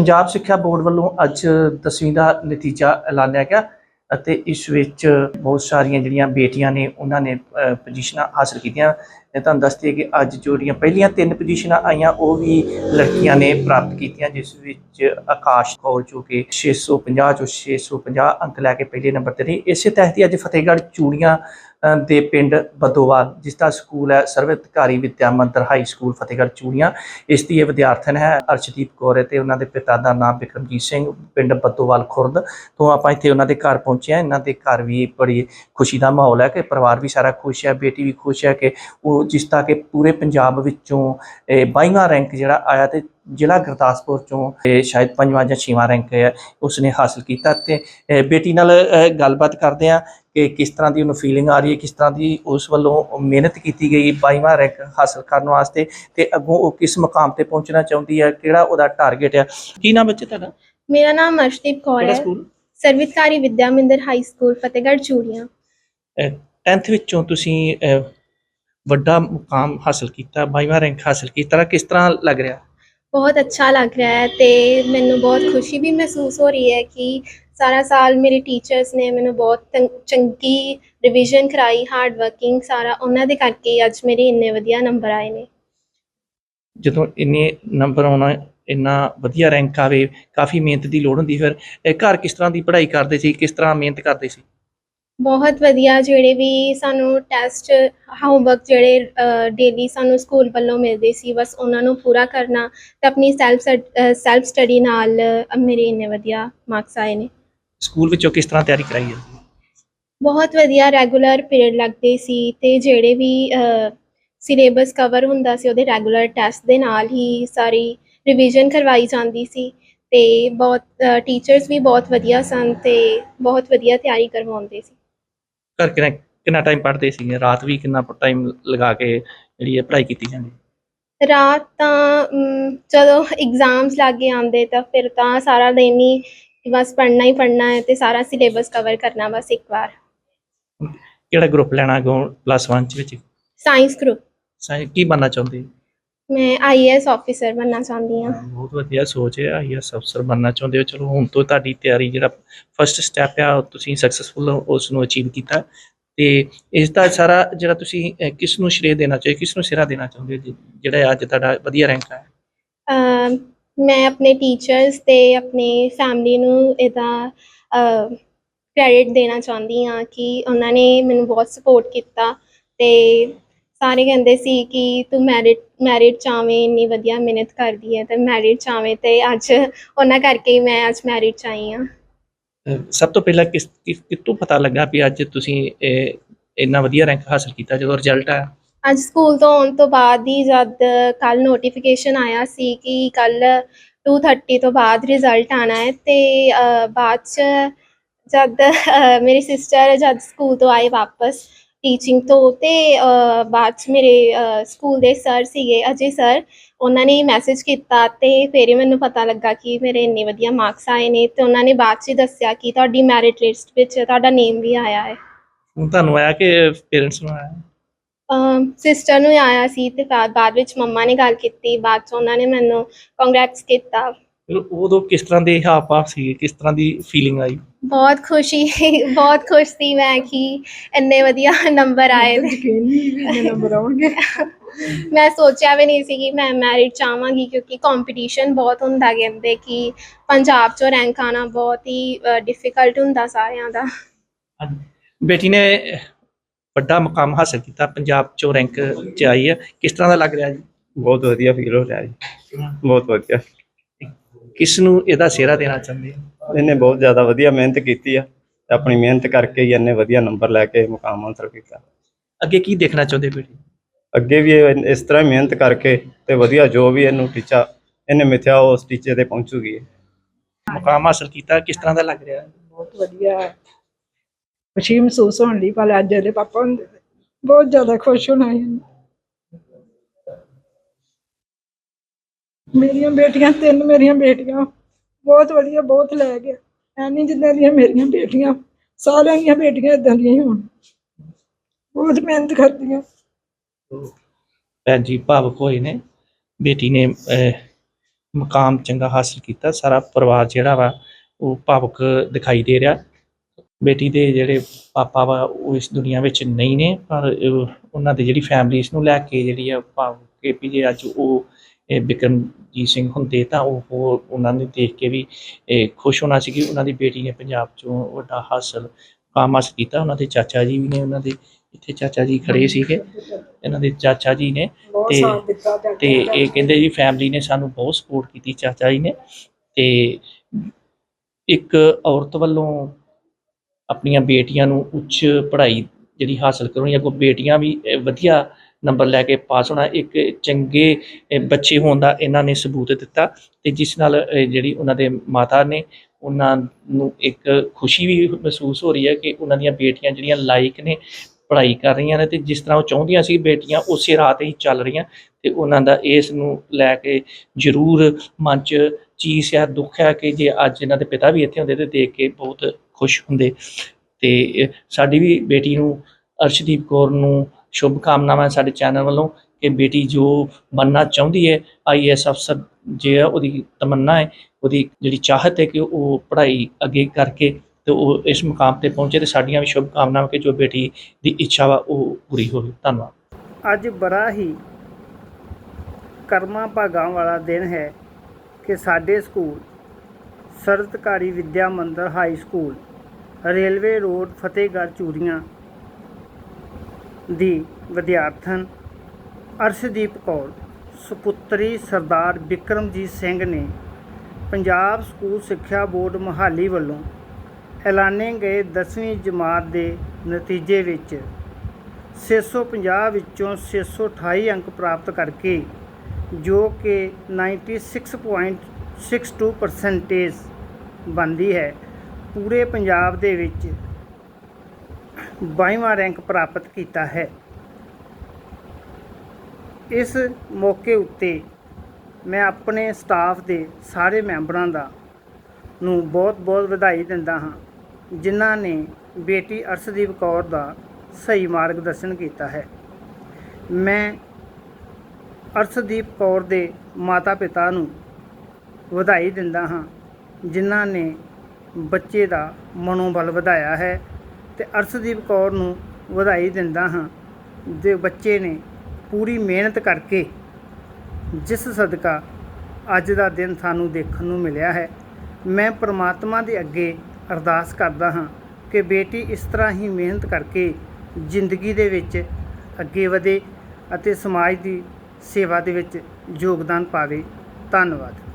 ਪੰਜਾਬ ਸਿੱਖਿਆ ਬੋਰਡ ਵੱਲੋਂ ਅੱਜ 10ਵੀਂ ਦਾ ਨਤੀਜਾ ਐਲਾਨਿਆ ਗਿਆ ਅਤੇ ਇਸ ਵਿੱਚ ਬਹੁਤ ਸਾਰੀਆਂ ਜਿਹੜੀਆਂ ਬੇਟੀਆਂ ਨੇ ਉਹਨਾਂ ਨੇ ਅ, ਪੋਜੀਸ਼ਨਾਂ ਹਾਸਲ ਕੀਤੀਆਂ। ਮੈਂ ਤੁਹਾਨੂੰ ਦੱਸ ਦਈਏ ਕਿ ਅੱਜ ਜਿਹੜੀਆਂ ਪਹਿਲੀਆਂ ਤਿੰਨ ਪੋਜੀਸ਼ਨਾਂ ਆਈਆਂ ਉਹ ਵੀ ਲੜਕੀਆਂ ਨੇ ਪ੍ਰਾਪਤ ਕੀਤੀਆਂ ਜਿਸ ਵਿੱਚ ਆਕਾਸ਼ ਕੌਰ ਜੋ ਕਿ 650 ਚੋਂ 650 ਅੰਕ ਲੈ ਕੇ ਪਹਿਲੇ ਨੰਬਰ ਤੇ ਰਹੀ। ਇਸੇ ਤਹਿਤ ਹੀ ਅੱਜ ਫਤਿਹਗੜ੍ਹ ਚੂੜੀਆਂ ਦੇ ਪਿੰਡ ਬਦੋਵਾਲ, ਜਿਸ ਦਾ ਸਕੂਲ ਹੈ ਸਰਵਿਤਕਾਰੀ ਵਿਦਿਆ ਮੰਦਰ ਹਾਈ ਸਕੂਲ ਫਤਿਹਗੜ੍ਹ ਚੂੜੀਆਂ। ਇਸ ਦੀ ਇਹ ਵਿਦਿਆਰਥਣ ਹੈ ਅਰਸ਼ਦੀਪ ਕੌਰ ਹੈ ਤੇ ਉਹਨਾਂ ਦੇ ਪਿਤਾ ਦਾ ਨਾਮ ਵਿਕਰਮਜੀਤ ਸਿੰਘ, ਪਿੰਡ ਬਦੋਵਾਲ ਖੁਰਦ ਤੋਂ ਆਪਾਂ ਇੱਥੇ ਉਹਨਾਂ ਦੇ ਘਰ ਪਹੁੰਚੇ ਹਾਂ। ਇਹਨਾਂ ਦੇ ਘਰ ਵੀ ਬੜੀ ਖੁਸ਼ੀ ਦਾ ਮਾਹੌਲ ਹੈ ਕਿ ਪਰਿਵਾਰ ਵੀ ਸਾਰਾ ਖੁਸ਼ ਹੈ, ਬੇਟੀ ਵੀ ਖੁਸ਼ ਹੈ ਕਿ ਉਹ ਜਿਸ ਤਰ੍ਹਾਂ ਕਿ ਪੂਰੇ ਪੰਜਾਬ ਵਿੱਚੋਂ 22ਵਾਂ ਰੈਂਕ ਜਿਹੜਾ ਆਇਆ ਤੇ ਜ਼ਿਲ੍ਹਾ ਗੁਰਦਾਸਪੁਰ ਚੋਂ ਸ਼ਾਇਦ ਪੰਜਵਾਂ ਜਾਂ ਛੇਵਾਂ ਰੈਂਕ ਹੈ, ਉਸਨੇ ਹਾਸਲ ਕੀਤਾ ਤੇ ਬੇਟੀ ਨਾਲ ਗੱਲਬਾਤ ਕਰਦੇ ਆ ਕਿ ਕਿਸ ਤਰ੍ਹਾਂ ਦੀ ਉਹਨੂੰ ਫੀਲਿੰਗ ਆ ਰਹੀ ਹੈ ਕਿਸ ਤਰ੍ਹਾਂ ਦੀ ਉਸ ਵੱਲੋਂ ਮਿਹਨਤ ਕੀਤੀ ਗਈ 22ਵਾਂ ਰੈਂਕ ਹਾਸਲ ਕਰਨ ਵਾਸਤੇ ਤੇ ਅੱਗੋਂ ਉਹ ਕਿਸ ਮੁਕਾਮ ਤੇ ਪਹੁੰਚਣਾ ਚਾਹੁੰਦੀ ਹੈ ਕਿਹੜਾ ਉਹਦਾ ਟਾਰਗੇਟ ਹੈ? ਕੀ ਨਾਮ ਬੱਚੇ ਤੁਹਾਡਾ? ਮੇਰਾ ਨਾਮ ਅਰਸ਼ਦੀਪ ਕੌਰ ਹੈ। ਸਰਵਿਤਕਾਰੀ ਵਿਦਿਆ ਮੰਦਿਰ high school Fatehgarh Churian. 10th ਵਿੱਚੋਂ ਤੁਸੀਂ ਵੱਡਾ ਮੁਕਾਮ ਹਾਸਲ ਕੀਤਾ 22ਵਾਂ ਰੈਂਕ ਹਾਸਲ ਕੀਤਾ ਕਿਸ ਤਰ੍ਹਾਂ ਲੱਗ ਰਿਹਾ? ਬਹੁਤ ਅੱਛਾ ਲੱਗ ਰਿਹਾ ਹੈ ਤੇ ਮੈਨੂੰ ਬਹੁਤ ਖੁਸ਼ੀ ਵੀ ਮਹਿਸੂਸ ਹੋ ਰਹੀ ਹੈ ਕਿ ਸਾਰਾ ਸਾਲ ਮੇਰੇ ਟੀਚਰਸ ਨੇ ਮੈਨੂੰ ਬਹੁਤ ਤੰ- ਚੰਗੀ ਰਿਵੀਜ਼ਨ ਕਰਾਈ ਹਾਰਡ ਵਰਕਿੰਗ ਸਾਰਾ ਉਹਨਾਂ ਦੇ ਕਰਕੇ ਹੀ ਅੱਜ ਮੇਰੇ ਇੰਨੇ ਵਧੀਆ ਨੰਬਰ ਆਏ ਨੇ। ਜਦੋਂ ਇੰਨੇ ਨੰਬਰ ਆਉਣਾ, ਇੰਨਾ ਵਧੀਆ ਰੈਂਕ ਆਵੇ, ਕਾਫੀ ਮਿਹਨਤ ਦੀ ਲੋੜ ਹੁੰਦੀ, ਫਿਰ ਇਹ ਘਰ ਕਿਸ ਤਰ੍ਹਾਂ ਦੀ ਪੜ੍ਹਾਈ ਕਰਦੇ ਸੀ, ਕਿਸ ਤਰ੍ਹਾਂ ਮਿਹਨਤ ਕਰਦੇ ਸੀ? ਬਹੁਤ ਵਧੀਆ ਜਿਹੜੇ ਵੀ ਸਾਨੂੰ ਟੈਸਟ ਹੋਮਵਰਕ ਜਿਹੜੇ ਡੇਲੀ ਸਾਨੂੰ ਸਕੂਲ ਵੱਲੋਂ ਮਿਲਦੇ ਸੀ ਬਸ ਉਹਨਾਂ ਨੂੰ ਪੂਰਾ ਕਰਨਾ ਤੇ ਆਪਣੀ ਸੈਲਫ ਸੈਲਫ ਸਟੱਡੀ ਨਾਲ ਮੇਰੇ ਇੰਨੇ ਵਧੀਆ ਮਾਰਕਸ ਆਏ ਨੇ। ਸਕੂਲ ਵਿੱਚੋਂ ਕਿਸ ਤਰ੍ਹਾਂ ਤਿਆਰੀ ਕਰਾਈ ਹੈ ਬਹੁਤ ਵਧੀਆ ਰੈਗੂਲਰ ਪੀਰੀਅਡ ਲੱਗਦੇ ਸੀ ਤੇ ਜਿਹੜੇ ਵੀ ਸਿਲੇਬਸ ਕਵਰ ਹੁੰਦਾ ਸੀ ਉਹਦੇ ਰੈਗੂਲਰ ਟੈਸਟ ਦੇ ਨਾਲ ਹੀ ਸਾਰੀ ਰਿਵੀਜ਼ਨ ਕਰਵਾਈ ਜਾਂਦੀ ਸੀ ਤੇ ਬਹੁਤ ਟੀਚਰਸ ਵੀ ਬਹੁਤ ਵਧੀਆ ਸਨ ਤੇ ਬਹੁਤ ਵਧੀਆ ਤਿਆਰੀ ਕਰਵਾਉਂਦੇ ਸੀ। ਘਰ ਕਿੰਨਾ ਕਿੰਨਾ ਟਾਈਮ ਪੜ੍ਹਦੇ ਸੀ? ਰਾਤ ਵੀ ਕਿੰਨਾ ਟਾਈਮ ਲਗਾ ਕੇ ਜਿਹੜੀ ਇਹ ਪੜ੍ਹਾਈ ਕੀਤੀ ਜਾਂਦੀ? ਰਾਤ ਤਾਂ ਅਮ, ਜਦੋਂ ਐਗਜ਼ਾਮਸ ਲਾਗੇ ਆਉਂਦੇ ਤਾਂ ਫਿਰ ਤਾਂ ਸਾਰਾ ਦਿਨ ਹੀ ਬਸ ਪੜ੍ਹਨਾ ਹੀ ਪੜ੍ਹਨਾ ਹੈ ਤੇ ਸਾਰਾ ਸਿਲੇਬਸ ਕਵਰ ਕਰਨਾ ਬਸ ਇੱਕ ਵਾਰ। ਕਿਹੜਾ ਗਰੁੱਪ ਲੈਣਾ ਅੱਗੋਂ ਪਲੱਸ 1 ਚ ਵਿੱਚ? ਸਾਇੰਸ ਗਰੁੱਪ ਸਾਇ- ਕੀ ਬਣਨਾ ਚਾਹੁੰਦੇ? ਮੈਂ ਆਈਏਐਸ ਆਫੀਸਰ ਬਣਨਾ ਚਾਹੁੰਦੀ ਹਾਂ। ਬਹੁਤ ਵਧੀਆ ਸੋਚ ਹੈ ਆਈਐਸ ਅਫਸਰ ਬਣਨਾ ਚਾਹੁੰਦੇ ਹੋ। ਚਲੋ ਹੁਣ ਤੋਂ ਤੁਹਾਡੀ ਤਿਆਰੀ ਜਿਹੜਾ ਫਰਸਟ ਸਟੈਪ ਆ ਉਹ ਤੁਸੀਂ ਸਕਸੈਸਫੁਲ ਉਸ ਨੂੰ ਅਚੀਵ ਕੀਤਾ। ਤੇ ਇਸ ਦਾ ਸਾਰਾ ਜਿਹੜਾ ਤੁਸੀਂ ਅਹ, ਕਿਸ ਨੂੰ ਸ਼੍ਰੇ ਦੇਣਾ ਚਾਹੋ ਕਿਸ ਨੂੰ ਸਿਰਾ ਦੇਣਾ ਚਾਹੁੰਦੇ ਹੋ? ਜੀ, ਜਿਹੜਾ ਅੱਜ ਤੁਹਾਡਾ ਵਧੀਆ ਰੈਂਕ ਅਮ ਮੈਂ ਆਪਣੇ ਟੀਚਰਸ ਤੇ ਆਪਣੀ ਫੈਮਿਲੀ ਨੂੰ ਇਹਦਾ ਕ੍ਰੈਡਿਟ ਦੇਣਾ ਚਾਹੁੰਦੀ ਹਾਂ ਕਿ ਉਹਨਾਂ ਨੇ ਮੈਨੂੰ ਬਹੁਤ ਸਪੋਰਟ ਕੀਤਾ ਤੇ ਸਾਰੇ ਕਹਿੰਦੇ ਸੀ ਕਿ ਤੂੰ ਮੈਰਿਟ ਮੈਰਿਟ ਚਾਵੇਂ ਇੰਨੀ ਵਧੀਆ ਮਿਹਨਤ ਕਰਦੀ ਹੈ ਤੇ ਮੈਰਿਟ ਚਾਵੇਂ ਤੇ ਅੱਜ ਉਹਨਾਂ ਕਰਕੇ ਹੀ ਮੈਂ ਅੱਜ ਮੈਰਿਟ ਚ ਆਈ ਹਾਂ। ਸਭ ਤੋਂ ਪਹਿਲਾਂ ਕਿਸ ਕਿਸ- ਕਿੱਥੋਂ ਪਤਾ ਲੱਗਾ ਵੀ ਅੱਜ ਤੁਸੀਂ ਇਹ ਇੰਨਾ ਵਧੀਆ ਰੈਂਕ ਹਾਸਲ ਕੀਤਾ ਜਦੋਂ ਰਿਜ਼ਲਟ ਆਇਆ? ਅੱਜ ਸਕੂਲ ਤੋਂ ਆਉਣ ਤੋਂ ਬਾਅਦ ਹੀ ਜਦ ਕੱਲ ਨੋਟੀਫਿਕੇਸ਼ਨ ਆਇਆ ਸੀ ਕਿ ਕੱਲ 2:30 ਤੋਂ ਬਾਅਦ ਰਿਜ਼ਲਟ ਆਣਾ ਹੈ ਤੇ ਅ, ਬਾਅਦ ਚ ਜਦ ਅ, ਮੇਰੀ ਸਿਸਟਰ ਜਦ ਸਕੂਲ ਤੋਂ ਆਏ ਵਾਪਸ ਟੀਚਿੰਗ ਤੋਂ ਤੇ ਅ, ਬਾਅਦ ਚ ਮੇਰੇ ਅ, ਸਕੂਲ ਦੇ ਸਰ ਸੀਗੇ ਅਜੇ ਸਰ ਉਹਨਾਂ ਨੇ ਮੈਸੇਜ ਕੀਤਾ ਤੇ ਫਿਰ ਹੀ ਮੈਨੂੰ ਪਤਾ ਲੱਗਾ ਕਿ ਮੇਰੇ ਇੰਨੇ ਵਧੀਆ ਮਾਰਕਸ ਆਏ ਨੇ ਤੇ ਉਹਨਾਂ ਨੇ ਬਾਅਦ ਚ ਹੀ ਦੱਸਿਆ ਕਿ ਤੁਹਾਡੀ ਮੈਰਿਟ ਲਿਸਟ ਵਿੱਚ ਤੁਹਾਡਾ ਨੇਮ ਵੀ ਆਇਆ ਹੈ। ਤੁਹਾਨੂੰ ਆਇਆ ਕਿ ਪੇਰੈਂਟਸ ਨੂੰ ਆਇਆ? ਸਿਸਟਰ ਨੂੰ ਆਇਆ ਸੀ ਤੇ ਬਾ- ਬਾਅਦ ਵਿੱਚ ਮੰਮਾ ਨੇ ਗੱਲ ਕੀਤੀ ਬਾਅਦ ਚ ਉਹਨਾਂ ਨੇ ਮੈਨੂੰ ਕੰਗ੍ਰੈਟਸ ਕੀਤਾ। ਫਿਰ ਉਦੋਂ ਕਿਸ ਤਰ੍ਹਾਂ ਦੇ ਹਾਵ ਭਾਵ ਸੀ ਕਿਸ ਤਰ੍ਹਾਂ ਦੀ ਫੀਲਿੰਗ ਆਈ? ਬਹੁਤ ਖੁਸ਼ੀ ਬਹੁਤ ਖੁਸ਼ ਸੀ ਮੈਂ ਕਿ ਇੰਨੇ ਵਧੀਆ ਨੰਬਰ ਆਏ ਨੇ। ਯਕੀਨ ਨਹੀਂ ਵੀ ਇੰਨੇ ਨੰਬਰ ਆਉਣਗੇ। ਮੈਂ ਸੋਚਿਆ ਵੀ ਨਹੀਂ ਸੀ ਕਿ ਮੈਂ ਮੈਰਿਟ ਚਾਹਾਂਗੀ ਕਿਉਂਕਿ ਕੰਪੀਟੀਸ਼ਨ ਬਹੁਤ ਹੁੰਦਾ ਕਹਿੰਦੇ ਕਿ ਪੰਜਾਬ ਚੋਂ ਰੈਂਕ ਆਣਾ ਬਹੁਤ ਹੀ ਡਿਫਿਕਲਟ ਹੁੰਦਾ ਸਾਰਿਆਂ ਦਾ। ਬੇਟੀ ਨੇ ਵੱਡਾ ਮੁਕਾਮ ਹਾਸਲ ਕੀਤਾ ਪੰਜਾਬ ਚੋਂ ਰੈਂਕ ਚ ਆਈ ਹੈ। ਕਿਸ ਤਰ੍ਹਾਂ ਦਾ ਲੱਗ ਰਿਹਾ ਜੀ? ਬਹੁਤ ਵਧੀਆ ਫੀਲ ਹੋ ਰਿਹਾ ਜੀ। ਬਹੁਤ ਵਧੀਆ। ਕਿਸ ਨੂੰ ਇਹਦਾ ਸਿਹਰਾ ਦੇਣਾ ਚਾਹੁੰਦੇ ਹੋ? ਇਹਨੇ ਬਹੁਤ ਜ਼ਿਆਦਾ ਵਧੀਆ ਮਿਹਨਤ ਕੀਤੀ ਆ ਤੇ ਆਪਣੀ ਮਿਹਨਤ ਕਰਕੇ ਹੀ ਇਹਨੇ ਵਧੀਆ ਨੰਬਰ ਲੈ ਕੇ ਮੁਕਾਮ ਹਾਸਲ ਕੀਤਾ। ਅੱਗੇ ਕੀ ਦੇਖਣਾ ਚਾਹੁੰਦੇ ਬੇਟੀ? ਅੱਗੇ ਵੀ ਇਹ ਇਸ ਤਰ੍ਹਾਂ ਮਿਹਨਤ ਕਰਕੇ ਤੇ ਵਧੀਆ ਜੋ ਵੀ ਇਹਨੂੰ ਟੀਚਾ ਇਹਨੇ ਮਿਥਿਆ ਉਸ ਟੀਚੇ ਤੇ ਪਹੁੰਚੂਗੀ ਮੁਕਾਮ ਹਾਸਲ ਕੀਤਾ ਕਿਸ ਤਰ੍ਹਾਂ ਦਾ ਲੱਗ ਰਿਹਾ? ਬਹੁਤ ਵਧੀਆ। ਖੁਸ਼ੀ ਮਹਿਸੂਸ ਹੋਣ ਲਈ ਪਰ ਅੱਜ ਇਹਦੇ ਪਾਪਾ ਹੁੰਦੇ ਤੇ ਬਹੁਤ ਜ਼ਿਆਦਾ ਖੁਸ਼ ਹੋਣਾ ਸੀ। ਮੇਰੀਆਂ ਬੇਟੀਆਂ ਤਿੰਨ ਮੇਰੀਆਂ ਬੇਟੀਆਂ। ਬਹੁਤ ਵਧੀਆ ਬਹੁਤ ਲੈ ਗਿਆ। ਐ ਜਿੱਦਾਂ ਦੀਆਂ ਮੇਰੀਆਂ ਬੇਟੀਆਂ ਸਾਰਿਆਂ ਦੀਆਂ ਬੇਟੀਆਂ ਇਦਾਂ ਦੀਆਂ ਹੀ ਹੋਣ। ਬਹੁਤ ਮਿਹਨਤ ਕਰਦੀਆਂ। ਭੈਣ ਜੀ ਭਾਵੁਕ ਹੋਏ ਨੇ। ਬੇਟੀ ਨੇ ਅਹ, ਮੁਕਾਮ ਚੰਗਾ ਹਾਸਲ ਕੀਤਾ। ਸਾਰਾ ਪਰਿਵਾਰ ਜਿਹੜਾ ਵਾ ਉਹ ਭਾਵੁਕ ਦਿਖਾਈ ਦੇ ਰਿਹਾ। ਬੇਟੀ ਦੇ ਜਿਹੜੇ ਪਾਪਾ ਵਾ ਉਹ ਇਸ ਦੁਨੀਆ ਵਿੱਚ ਨਹੀਂ ਨੇ ਪਰ ਉਹ- ਉਹਨਾਂ ਦੀ ਜਿਹੜੀ ਫੈਮਿਲੀ ਇਸ ਨੂੰ ਲੈ ਕੇ ਜਿਹੜੀ ਆ ਭਾਵੁਕ ਕੇ ਜੇ ਅੱਜ ਉਹ ਬਿਕਰਮਜੀਤ ਸਿੰਘ ਹੁੰਦੇ ਤਾਂ ਉਹ ਉਹ ਉਹਨਾਂ ਨੇ ਦੇਖ ਕੇ ਵੀ ਇਹ ਖੁਸ਼ ਹੋਣਾ ਸੀ ਕਿ ਉਹਨਾਂ ਦੀ ਬੇਟੀ ਨੇ ਪੰਜਾਬ ਚੋਂ ਵੱਡਾ ਹਾਸਲ ਕੰਮ ਹਾਸਲ ਕੀਤਾ। ਉਹਨਾਂ ਦੇ ਚਾਚਾ ਜੀ ਵੀ ਨੇ ਉਹਨਾਂ ਦੇ ਇੱਥੇ ਚਾਚਾ ਜੀ ਖੜੇ ਸੀਗੇ। ਇਹਨਾਂ ਦੇ ਚਾਚਾ ਜੀ ਨੇ ਤੇ- ਤੇ। ਇਹ ਕਹਿੰਦੇ ਜੀ ਫੈਮਿਲੀ ਨੇ ਸਾਨੂੰ ਬਹੁਤ ਸਪੋਰਟ ਕੀਤੀ ਚਾਚਾ ਜੀ ਨੇ। ਤੇ ਇੱਕ ਔਰਤ ਵੱਲੋਂ ਆਪਣੀਆਂ ਬੇਟੀਆਂ ਨੂੰ ਉੱਚ ਪੜ੍ਹਾਈ ਜਿਹੜੀ ਹਾਸਲ ਕਰਵਾਉਣੀ ਅੱਗੋਂ ਬੇਟੀਆਂ ਵੀ ਵਧੀਆ ਨੰਬਰ ਲੈ ਕੇ ਪਾਸ ਹੋਣਾ, ਇੱਕ ਚੰਗੇ ਬੱਚੇ ਹੋਣ ਦਾ ਇਹਨਾਂ ਨੇ ਸਬੂਤ ਦਿੱਤਾ ਤੇ ਜਿਸ ਨਾਲ ਜਿਹੜੀ ਉਹਨਾਂ ਦੇ ਮਾਤਾ ਨੇ ਉਹਨਾਂ ਨੂੰ ਇੱਕ ਖੁਸ਼ੀ ਵੀ ਮਹਿਸੂਸ ਹੋ ਰਹੀ ਹੈ ਕਿ ਉਹਨਾਂ ਦੀਆਂ ਬੇਟੀਆਂ ਜਿਹੜੀਆਂ ਲਾਇਕ ਨੇ, ਪੜ੍ਹਾਈ ਕਰ ਰਹੀਆਂ ਨੇ ਤੇ ਜਿਸ ਤਰ੍ਹਾਂ ਉਹ ਚਾਹੁੰਦੀਆਂ ਸੀ ਬੇਟੀਆਂ, ਉਸੇ ਰਾਹ ਤੇ ਹੀ ਚੱਲ ਰਹੀਆਂ ਤੇ ਉਹਨਾਂ ਦਾ ਇਸ ਨੂੰ ਲੈ ਕੇ ਜ਼ਰੂਰ ਮਨ 'ਚ ਚੀਸ ਹੈ ਦੁੱਖ ਹੈ ਕਿ ਜੇ ਅੱਜ ਇਹਨਾਂ ਦੇ ਪਿਤਾ ਵੀ ਇੱਥੇ ਹੁੰਦੇ ਤੇ ਦੇਖ ਕੇ ਬਹੁਤ ਖੁਸ਼ ਹੁੰਦੇ ਤੇ ਸਾਡੀ ਵੀ ਬੇਟੀ ਨੂੰ ਅਰਸ਼ਦੀਪ ਕੌਰ ਨੂੰ ਸ਼ੁਭ ਕਾਮਨਾਵਾਂ ਸਾਡੇ ਚੈਨਲ ਵੱਲੋਂ ਕਿ ਬੇਟੀ ਜੋ ਬਣਨਾ ਚਾਹੁੰਦੀ ਹੈ ਆਈਐਸ ਅਫਸਰ ਜੇ ਹੈ ਉਹਦੀ ਤਮੰਨਾ ਹੈ ਉਹਦੀ ਜਿਹੜੀ ਚਾਹਤ ਹੈ ਕਿ ਉਹ ਪੜ੍ਹਾਈ ਅੱਗੇ ਕਰਕੇ ਤੇ ਉਹ ਇਸ ਮੁਕਾਮ ਤੇ ਪਹੁੰਚੇ ਤੇ ਸਾਡੀਆਂ ਵੀ ਸ਼ੁਭ ਕਾਮਨਾਵਾਂ ਕਿ ਜੋ ਬੇਟੀ ਦੀ ਇੱਛਾ ਵਾ ਉਹ ਪੂਰੀ ਹੋਵੇ ਧੰਨਵਾਦ ਅੱਜ ਬੜਾ ਹੀ ਕਰਮਾਂ ਭਾਗਾਂ ਵਾਲਾ ਦਿਨ ਹੈ ਕਿ ਸਾਡੇ school ਸਰਤਕਾਰੀ Vidya Mandir high school, railway road Fatehgarh Churian ਦੀ ਵਿਦਿਆਰਥਣ ਅਰਸ਼ਦੀਪ ਕੌਰ, ਸੁਪੁੱਤਰੀ ਸਰਦਾਰ ਬਿਕਰਮਜੀਤ ਸਿੰਘ ਨੇ ਪੰਜਾਬ ਸਕੂਲ ਸਿੱਖਿਆ ਬੋਰਡ ਮੋਹਾਲੀ ਵੱਲੋਂ ਐਲਾਨੇ ਗਏ 10ਵੀਂ ਜਮਾਤ ਦੇ ਨਤੀਜੇ ਵਿੱਚ 650 ਵਿੱਚੋਂ 628 ਅੰਕ ਪ੍ਰਾਪਤ ਕਰਕੇ ਜੋ ਕਿ 96.62 ਪਰਸੈਂਟੇਜ ਬਣਦੀ ਹੈ। ਪੂਰੇ ਪੰਜਾਬ ਦੇ ਵਿੱਚ 22ਵਾਂ ਰੈਂਕ ਪ੍ਰਾਪਤ ਕੀਤਾ ਹੈ। ਇਸ ਮੌਕੇ ਉੱਤੇ ਮੈਂ ਆਪਣੇ ਸਟਾਫ ਦੇ ਸਾਰੇ ਮੈਂਬਰਾਂ ਦਾ ਨੂੰ ਬਹੁਤ-ਬਹੁਤ ਵਧਾਈ ਦਿੰਦਾ ਹਾਂ, ਜਿਨ੍ਹਾਂ ਨੇ ਬੇਟੀ ਅਰਸ਼ਦੀਪ ਕੌਰ ਦਾ ਸਹੀ ਮਾਰਗਦਰਸ਼ਨ ਕੀਤਾ ਹੈ। ਮੈਂ ਅਰਸ਼ਦੀਪ ਕੌਰ ਦੇ ਮਾਤਾ-ਪਿਤਾ ਨੂੰ ਵਧਾਈ ਦਿੰਦਾ ਹਾਂ, ਜਿਨ੍ਹਾਂ ਨੇ ਬੱਚੇ ਦਾ ਮਨੋਬਲ ਵਧਾਇਆ ਹੈ ਤੇ ਅਰਸ਼ਦੀਪ ਕੌਰ ਨੂੰ ਵਧਾਈ ਦਿੰਦਾ ਹਾਂ ਦੇ ਬੱਚੇ ਨੇ ਪੂਰੀ ਮਿਹਨਤ ਕਰਕੇ ਜਿਸ ਸਦਕਾ ਅੱਜ ਦਾ ਦਿਨ ਸਾਨੂੰ ਦੇਖਣ ਨੂੰ ਮਿਲਿਆ ਹੈ, ਮੈਂ ਪ੍ਰਮਾਤਮਾ ਦੇ ਅੱਗੇ ਅਰਦਾਸ ਕਰਦਾ ਹਾਂ ਕਿ ਬੇਟੀ ਇਸ ਤਰ੍ਹਾਂ ਹੀ ਮਿਹਨਤ ਕਰਕੇ ਜ਼ਿੰਦਗੀ ਦੇ ਵਿੱਚ ਅੱਗੇ ਵਧੇ ਅਤੇ ਸਮਾਜ ਦੀ ਸੇਵਾ ਦੇ ਵਿੱਚ ਯੋਗਦਾਨ ਪਾਵੇ। ਧੰਨਵਾਦ।